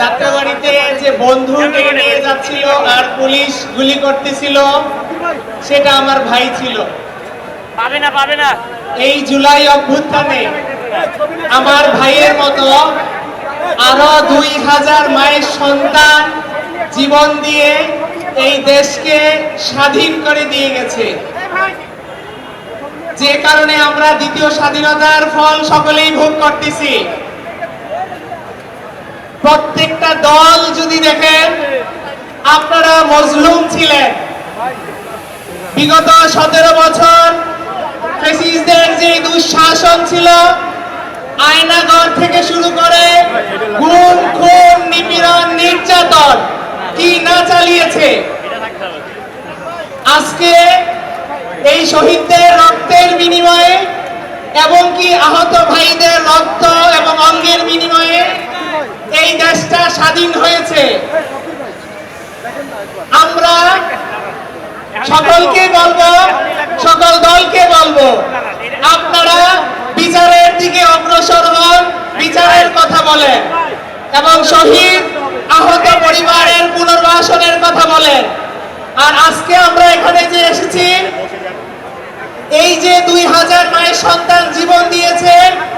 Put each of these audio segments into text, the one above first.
যাত্রাবাড়িতে যে বন্ধুকে নিয়ে যাচ্ছিল আর পুলিশ গুলি করতেছিল সেটা আমার ভাই ছিল। পাবে না পাবে না। এই জুলাই অভ্যুত্থানে আমার ভাইয়ের মতো আরও দুই হাজার মায়ের সন্তান জীবন দিয়ে এই দেশকে স্বাধীন করে দিয়ে গেছে। যে কারণে আমরা দ্বিতীয় স্বাধীনতার ফল সকলেই ভোগ করতেছি। প্রত্যেকটা দল যদি দেখেন, আপনারা মজলুম ছিলেন। বিগত সতেরো বছর যে দুঃশাসন ছিল, আয়নাগর থেকে শুরু করে গুম, খুন, নিপীড়ন, নির্যাতন, কি না চালিয়েছে? আজকে এই শহীদদের রক্তের বিনিময়ে এবং কি আহত ভাইদের রক্ত এবং অঙ্গের বিনিময়ে স্বাধীন হয়েছে। আমরা সকলকে বলব, সকল দলকে বলব, আপনারা বিচারের দিকে অগ্রসর হন, বিচারের কথা বলেন এবং শহীদ আহত পরিবারের পুনর্বাসনের কথা বলেন। আর আজকে আমরা এখানে যে এসেছি, এই যে দুই হাজার মায়ের সন্তান জীবন দিয়েছে,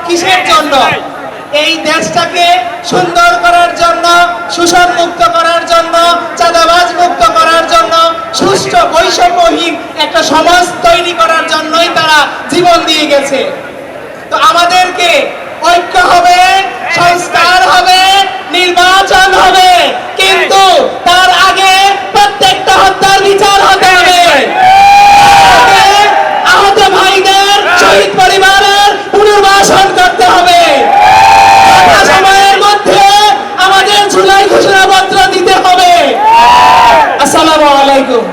কিসের জন্য? এই দেশটাকে সুন্দর করার শোষণ মুক্ত করার জন্য, চাঁদাবাজ মুক্ত করার জন্য, সুষ্ঠু বৈষম্যহীন একটা সমাজ তৈরি করার জন্যই তারা জীবন দিয়ে গেছে। তো আমাদেরকে ঐক্য হবে, সংস্কার হবে, নির্বাচন হবে। কিন্তু আসসালামু আলাইকুম।